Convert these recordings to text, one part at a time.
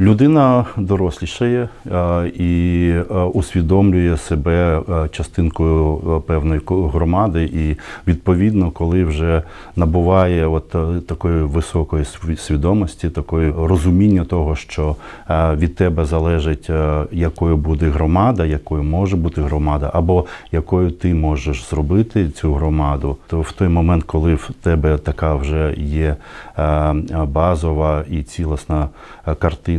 Людина дорослішає е, і е, усвідомлює себе е, частинкою певної громади, і відповідно, коли вже набуває от такої високої свідомості, такої розуміння того, що від тебе залежить, якою буде громада, якою може бути громада, або якою ти можеш зробити цю громаду, то в той момент, коли в тебе така вже є базова і цілісна е,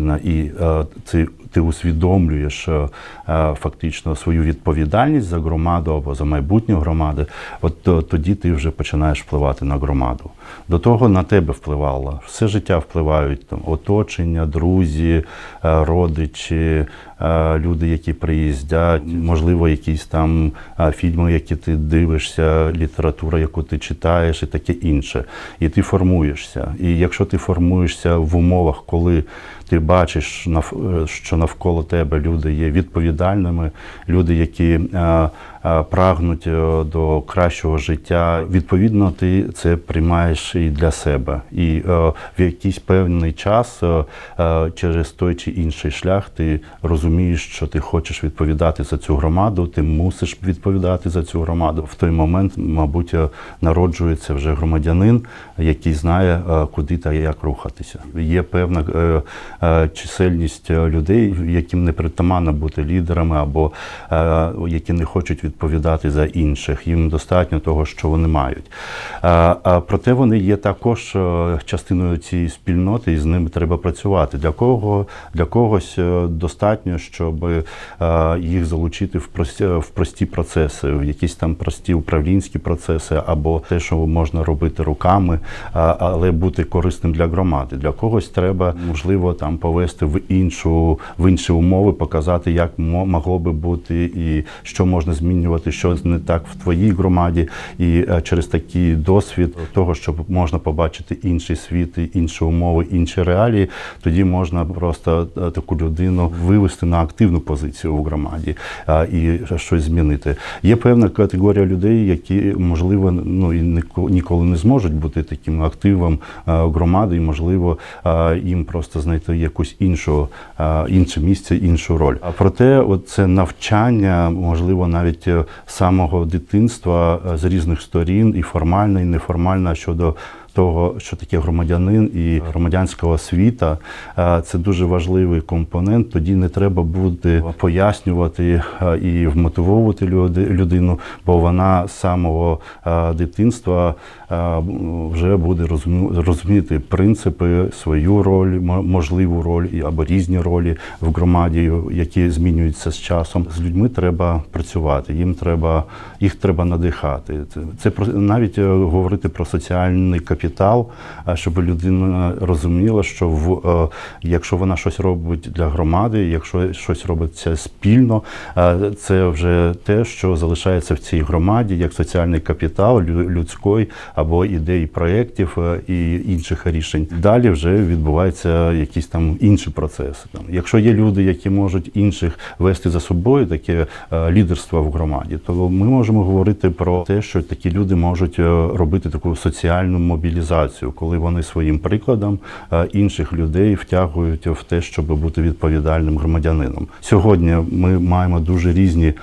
картина, і е, ти, ти усвідомлюєш е, е, фактично свою відповідальність за громаду або за майбутнє громади, от то- тоді ти вже починаєш впливати на громаду. До того на тебе впливало. Все життя впливають там оточення, друзі, родичі, люди, які приїздять, можливо, якісь там фільми, які ти дивишся, література, яку ти читаєш, і таке інше. І ти формуєшся. І якщо ти формуєшся в умовах, коли ти бачиш, е, що навколо тебе люди є відповідальними, люди, які е, прагнуть е, до кращого життя. Відповідно, ти це приймаєш і для себе. І е, в якийсь певний час е, е, через той чи інший шлях ти розумієш, що ти хочеш відповідати за цю громаду, ти мусиш відповідати за цю громаду. В той момент, мабуть, е, народжується вже громадянин, який знає, е, куди та як рухатися. Є певна е, е, чисельність е, людей, яким не притаманно бути лідерами, або е, які не хочуть відповідати за інших. Їм достатньо того, що вони мають. Проте вони є також е, частиною цієї спільноти, і з ними треба працювати. Для кого для когось е, достатньо, щоб е, їх залучити в прості, в прості процеси, в якісь там прості управлінські процеси, або те, що можна робити руками, але бути корисним для громади. Для когось треба можливо там повести в іншу в інші умови, показати, як мо- могло би бути, і що можна змінювати, що не так в твоїй громаді, і е, через такий досвід того, щоб можна побачити інший світ, інші умови, інші реалії, тоді можна просто е, таку людину вивести на активну позицію в громаді і щось змінити. Є певна категорія людей, які можливо ну і ніко- ніколи не зможуть бути таким активом е, громади, і можливо е, їм просто знайти якусь іншу е, інше місце, іншу роль. А проте, от це навчання, можливо, навіть е, з самого дитинства е, з різних сторін, і формально, і неформально щодо. Того, що таке громадянин і громадянська освіта, е, це дуже важливий компонент. Тоді не треба буде пояснювати е, і вмотивовувати людину, бо вона з самого е, дитинства вже буде розуміти принципи, свою роль, можливу роль або різні ролі в громаді, які змінюються з часом. З людьми треба працювати, їм треба їх треба надихати. Це, про навіть говорити про соціальний капітал, а щоб людина розуміла, що в е, якщо вона щось робить для громади, якщо щось робиться спільно, е, це вже те, що залишається в цій громаді, як соціальний капітал лю- людської або ідей проєктів е, і інших рішень. Далі вже відбуваються якісь там інші процеси. Там, якщо є люди, які можуть інших вести за собою, таке е, лідерство в громаді, то ми можемо говорити про те, що такі люди можуть е, робити таку соціальну мобілізацію, коли вони своїм прикладом е, інших людей втягують в те, щоб бути відповідальним громадянином. Сьогодні ми маємо дуже різні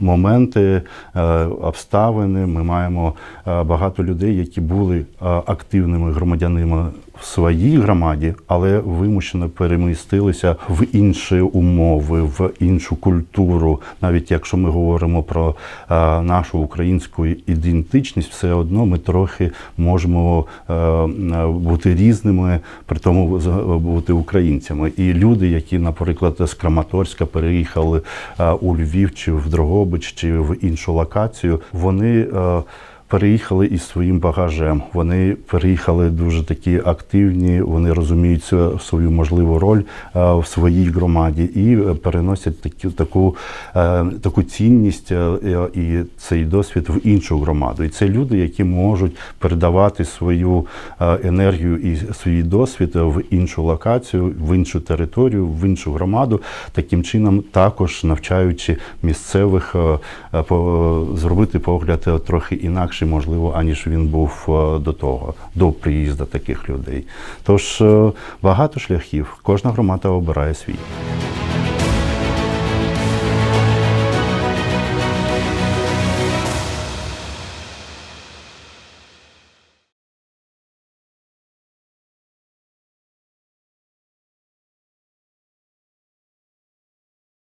моменти, е, обставини. Ми маємо е, багато людей, які були е, активними громадянами в своїй громаді, але вимушено перемістилися в інші умови, в іншу культуру. Навіть якщо ми говоримо про е, нашу українську ідентичність, все одно ми трохи можемо е, е, бути різними, при тому бути українцями. І люди, які, наприклад, з Краматорська переїхали е, у Львів чи в Дрогобич, чи в іншу локацію, вони. Переїхали із своїм багажем. Вони переїхали дуже такі активні, вони розуміють свою можливу роль е, в своїй громаді і переносять такі, таку, е, таку цінність е, і цей досвід в іншу громаду. І це люди, які можуть передавати свою енергію і свій досвід в іншу локацію, в іншу територію, в іншу громаду, таким чином також навчаючи місцевих по- зробити погляд трохи інакше інакший, можливо, аніж він був е, до того, до приїзду таких людей. Тож е, багато шляхів, кожна громада обирає свій.